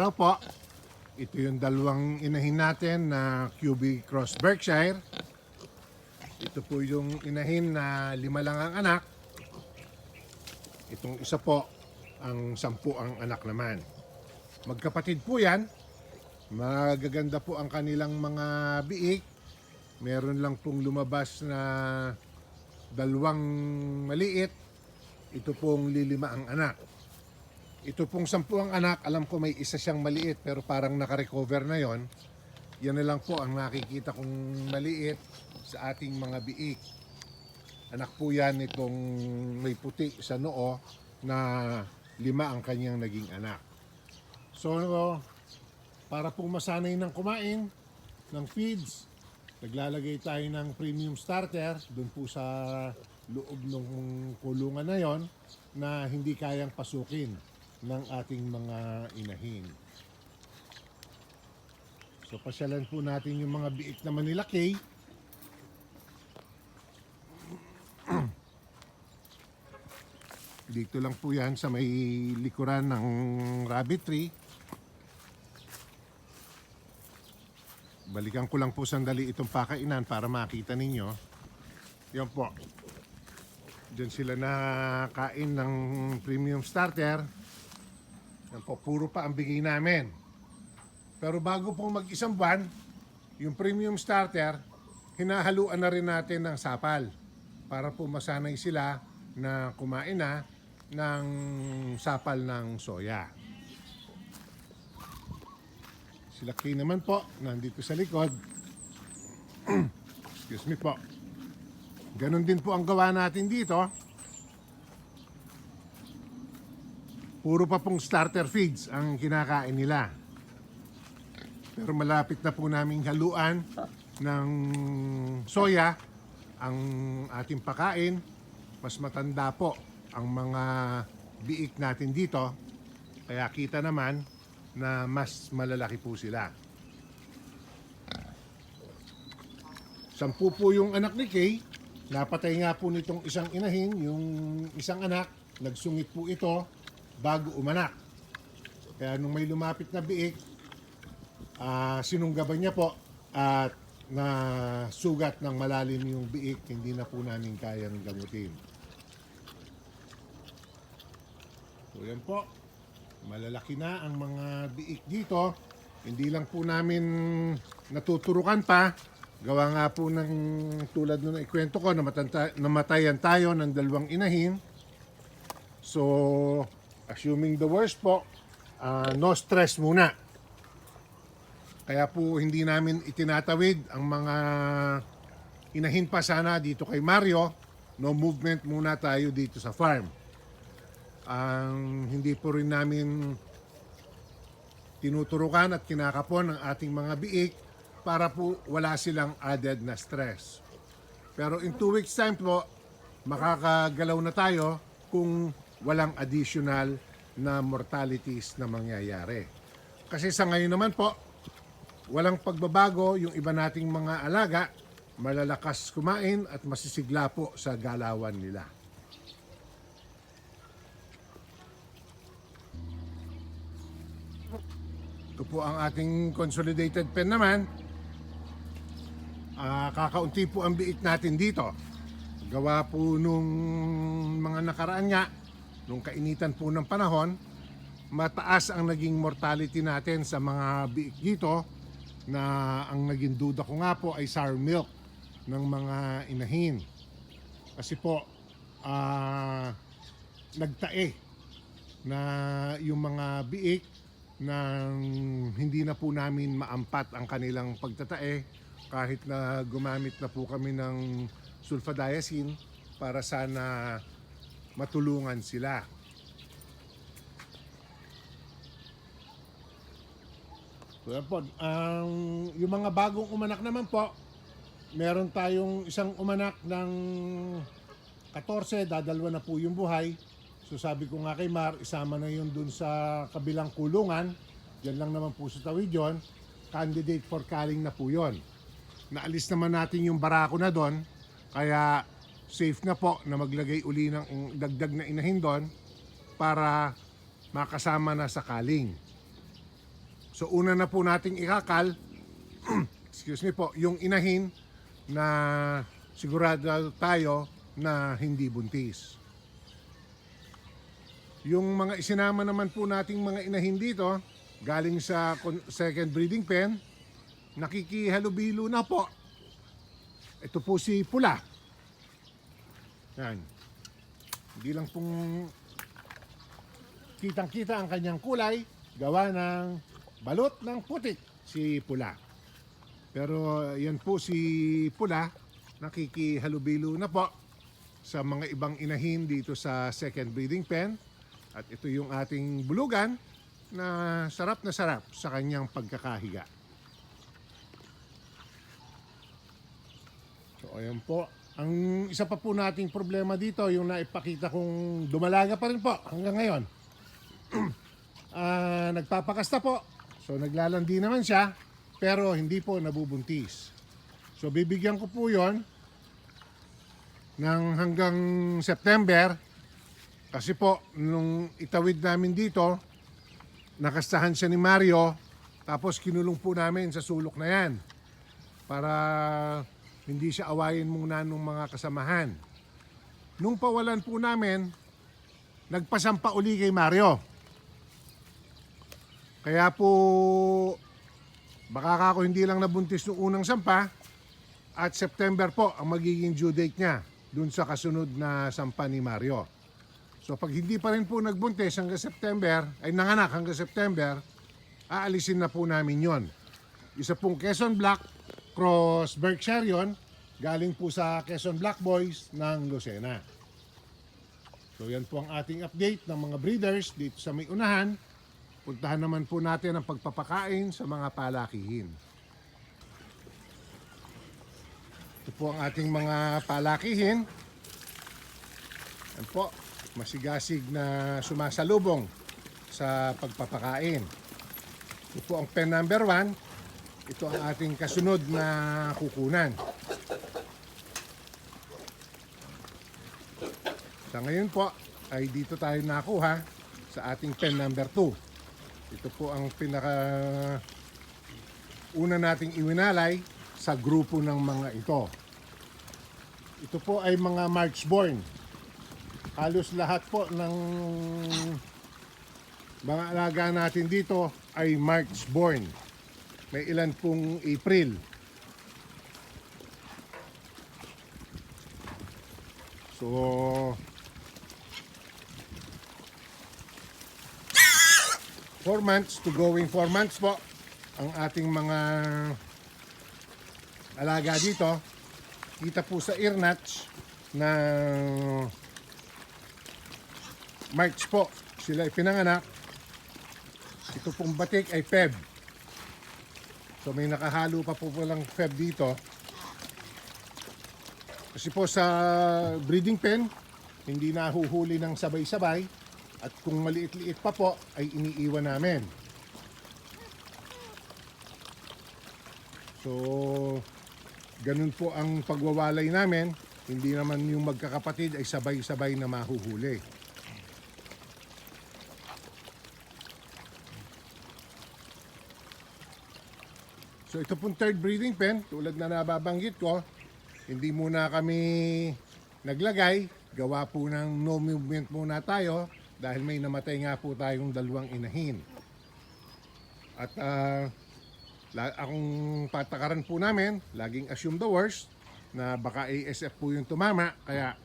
araw po. Ito yung dalawang inahin natin na QB Cross Berkshire. Ito po yung inahin na lima lang ang anak. Itong isa po, ang sampu ang anak naman. Magkapatid po yan. Magaganda po ang kanilang mga biik. Meron lang pong lumabas na dalawang maliit. Ito pong lilima ang anak. Ito pong sampu ang anak, alam ko may isa siyang maliit pero parang nakarecover na yon. Yan na lang po ang nakikita kong maliit sa ating mga biik. Anak po yan itong may puti sa noo na lima ang kanyang naging anak. So, para pong masanay ng kumain ng feeds, naglalagay tayo ng premium starter doon po sa loob ng kulungan na yon na hindi kayang pasukin ng ating mga inahin. So pasyalan po natin yung mga biik na Manila K. Dito lang po yan sa may likuran ng rabbit tree. Balikan ko lang po sandali itong pakainan para makita ninyo. Yan po. Diyan sila nakain ng premium starter. Yan po, puro pa ang bigay namin. Pero bago pong mag-isang buwan, yung premium starter, hinahaluan na rin natin ng sapal para po masanay sila na kumain na ng sapal ng soya. Sila Kay naman po, nandito sa likod. Excuse me po. Ganon din po ang gawa natin dito. Puro pa pong starter feeds ang kinakain nila. Pero malapit na po naming haluan ng soya ang ating pakain. Mas matanda po ang mga biik natin dito. Kaya kita naman na mas malalaki po sila. Sampu po yung anak ni Kay. Napatay nga po nitong isang inahin, yung isang anak, nagsungit po ito bago umanak. Kaya nung may lumapit na biik, ah, sinunggaban niya po at na sugat ng malalim yung biik, hindi na po namin kayang gamutin. So yan po, malalaki na ang mga biik dito. Hindi lang po namin natuturukan pa. Gawa nga po ng tulad nung ikwento ko, namatanta, namatayan tayo ng dalawang inahin. So, assuming the worst po, ah, no stress muna. Kaya po hindi namin itinatawid ang mga inahin pa sana dito kay Mario. No movement muna tayo dito sa farm. Ang hindi po rin namin tinuturukan at kinakapon ang ating mga biik para po wala silang added na stress. Pero in two weeks time po, makakagalaw na tayo kung walang additional na mortalities na mangyayari. Kasi sa ngayon naman po, walang pagbabago yung iba nating mga alaga, malalakas kumain at masisigla po sa galawan nila. Ito po ang ating consolidated pen naman. Ah, kakaunti po ang biik natin dito. Gawa po nung mga nakaraan nga, nung kainitan po ng panahon, mataas ang naging mortality natin sa mga biik dito na ang naging duda ko nga po ay sour milk ng mga inahin. Kasi po, ah, nagtae na yung mga biik nang hindi na po namin maampat ang kanilang pagtatae kahit na gumamit na po kami ng sulfadiazine para sana matulungan sila. So yan po, ang yung mga bagong umanak naman po, meron tayong isang umanak ng 14, dadalwa na po yung buhay. So sabi ko nga kay Mar, isama na yun dun sa kabilang kulungan. Yan lang naman po sa tawid yun. Candidate for culling na po yun. Naalis naman natin yung barako na doon. Kaya safe na po na maglagay uli ng dagdag na inahin doon para makasama na sa culling. So una na po nating ikakal, excuse me po, yung inahin na sigurado tayo na hindi buntis. Yung mga isinama naman po nating mga inahin dito, galing sa con- second breeding pen, nakikihalubilo na po. Ito po si Pula. Yan. Hindi lang pong kitang-kita ang kanyang kulay, gawa ng balot ng putik si Pula. Pero yan po si Pula, nakikihalubilo na po sa mga ibang inahin dito sa second breeding pen. At ito yung ating bulugan na sarap na sarap sa kanyang pagkakahiga. So ayan po. Ang isa pa po nating problema dito, yung naipakita kong dumalaga pa rin po hanggang ngayon. Ah, nagpapakasta po. So naglalandi naman siya, pero hindi po nabubuntis. So bibigyan ko po yon ng hanggang September kasi po nung itawid namin dito, nakastahan siya ni Mario tapos kinulong po namin sa sulok na yan para hindi siya awayin muna nung mga kasamahan. Nung pawalan po namin, nagpasampa uli kay Mario. Kaya po, baka ka ako hindi lang nabuntis nung unang sampa, at September po ang magiging due date niya dun sa kasunod na sampa ni Mario. So pag hindi pa rin po nagbuntis hanggang September, ay nanganak hanggang September, aalisin na po namin yon. Isa pong Quezon Black Cross Berkshire yun, galing po sa Quezon Black Boys ng Lucena. So yan po ang ating update ng mga breeders dito sa may unahan. Puntahan naman po natin ang pagpapakain sa mga palakihin. Ito po ang ating mga palakihin. Yan po, masigasig na sumasalubong sa pagpapakain. Ito po ang pen number 1. Ito ang ating kasunod na kukunan. Sa ngayon po ay dito tayo nakuha sa ating pen number 2. Ito po ang pinaka una nating iwinalay sa grupo ng mga ito. Ito po ay mga March born. Halos lahat po ng mga alaga natin dito ay March born. May ilan pong April. So, four months to going four months po ang ating mga alaga dito. Kita po sa ear notch na March po sila ipinanganak. Ito pong batik ay Feb. So may nakahalo pa po palang Feb dito. Kasi po sa breeding pen, hindi nahuhuli ng sabay-sabay at kung maliit-liit pa po ay iniiwan namin. So, ganun po ang pagwawalay namin. Hindi naman yung magkakapatid ay sabay-sabay na mahuhuli. So ito pong third breeding pen, tulad na nababanggit ko, hindi muna kami naglagay. Gawa po ng no movement muna tayo dahil may namatay nga po tayong dalawang inahin. At la- akong patakaran po namin, laging assume the worst na baka ASF po yung tumama kaya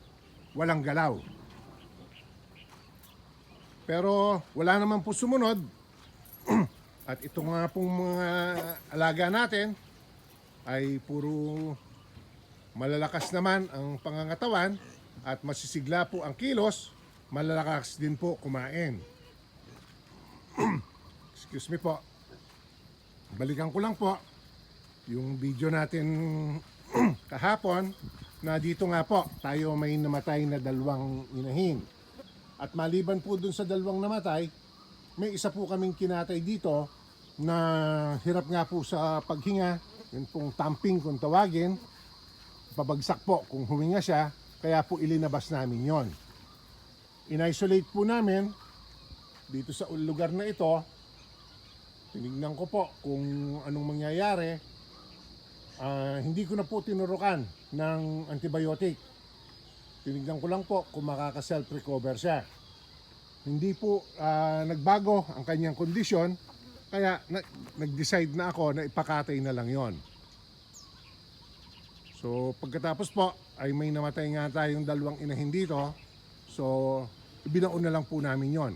walang galaw. Pero wala naman po sumunod. At ito nga pong mga alaga natin ay puro malalakas naman ang pangangatawan at masisigla po ang kilos, malalakas din po kumain. Excuse me po. Balikan ko lang po yung video natin kahapon na dito nga po tayo may namatay na dalawang inahin. At maliban po dun sa dalawang namatay, may isa po kaming kinatay dito na hirap nga po sa paghinga, yun pong tamping kung tawagin, pabagsak po kung huminga siya, kaya po ilinabas namin yon. In-isolate po namin dito sa lugar na ito, tinignan ko po kung anong mangyayari. Ah, hindi ko na po tinurukan ng antibiotic. Tinignan ko lang po kung makaka-self-recover siya. Hindi po ah, nagbago ang kanyang kondisyon, kaya na- nag-decide na ako na ipakatay na lang yon. So pagkatapos po ay may namatay nga tayong dalawang inahin dito. So ibinaon na lang po namin yon.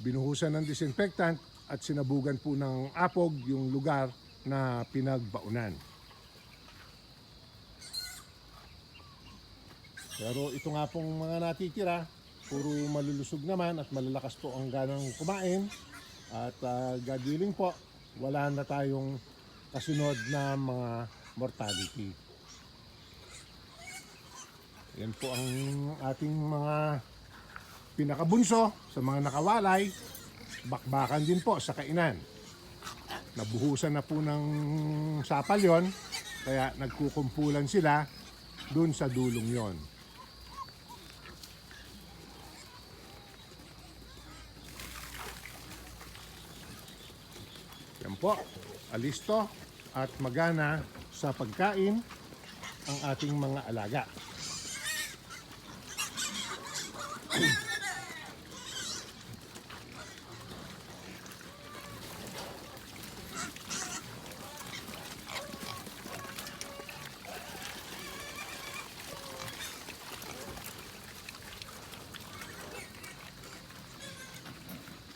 Binuhusan ng disinfectant at sinabugan po ng apog yung lugar na pinagbaunan. Pero ito nga pong mga natitira, puro malulusog naman at malalakas po ang ganang kumain. At uh, God willing po, wala na tayong kasunod na mga mortality. Yan po ang ating mga pinakabunso sa mga nakawalay. Bakbakan din po sa kainan. Nabuhusan na po ng sapal yon, kaya nagkukumpulan sila dun sa dulong yon. Po, alisto at magana sa pagkain ang ating mga alaga.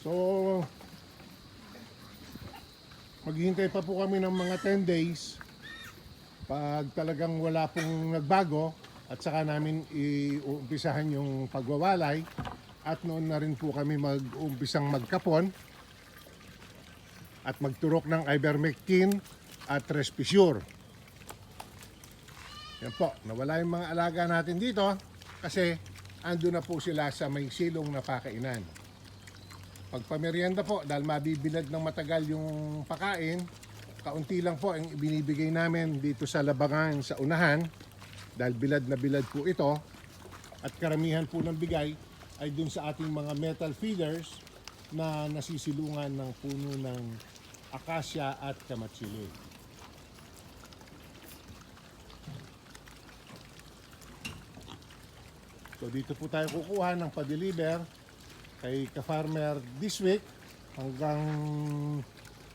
So, maghihintay pa po kami ng mga 10 days pag talagang wala pong nagbago at saka namin iumpisahan yung pagwawalay at noon na rin po kami mag-umpisang magkapon at magturok ng ivermectin at respisure. Yan po, nawala yung mga alaga natin dito kasi ando na po sila sa may silong na pakainan. Pag pamerienda po, dahil mabibilad ng matagal yung pakain, kaunti lang po ang ibinibigay namin dito sa labangan sa unahan. Dahil bilad na bilad po ito. At karamihan po ng bigay ay dun sa ating mga metal feeders na nasisilungan ng puno ng akasya at kamatsili. So dito po tayo kukuha ng pa-deliver kay ka-farmer this week hanggang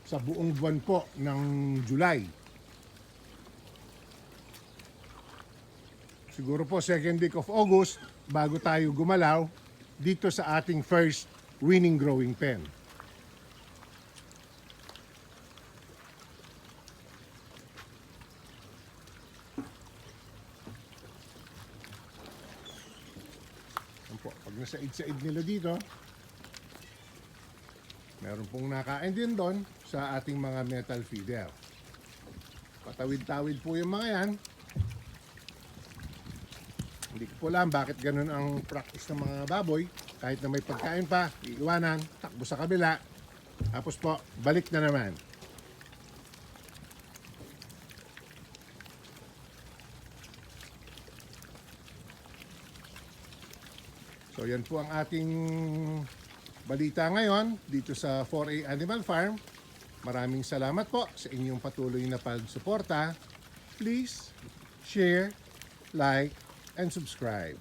sa buong buwan po ng July. Siguro po second week of August bago tayo gumalaw dito sa ating first winning growing pen. Yan nasaid-said nila dito, meron pong nakain din doon sa ating mga metal feeder. Patawid-tawid po yung mga yan. Hindi ko po alam bakit ganun ang practice ng mga baboy. Kahit na may pagkain pa, iiwanan, takbo sa kabila. Tapos po, balik na naman. So yan po ang ating balita ngayon dito sa 4A Animal Farm. Maraming salamat po sa inyong patuloy na pagsuporta. Please share, like, and subscribe.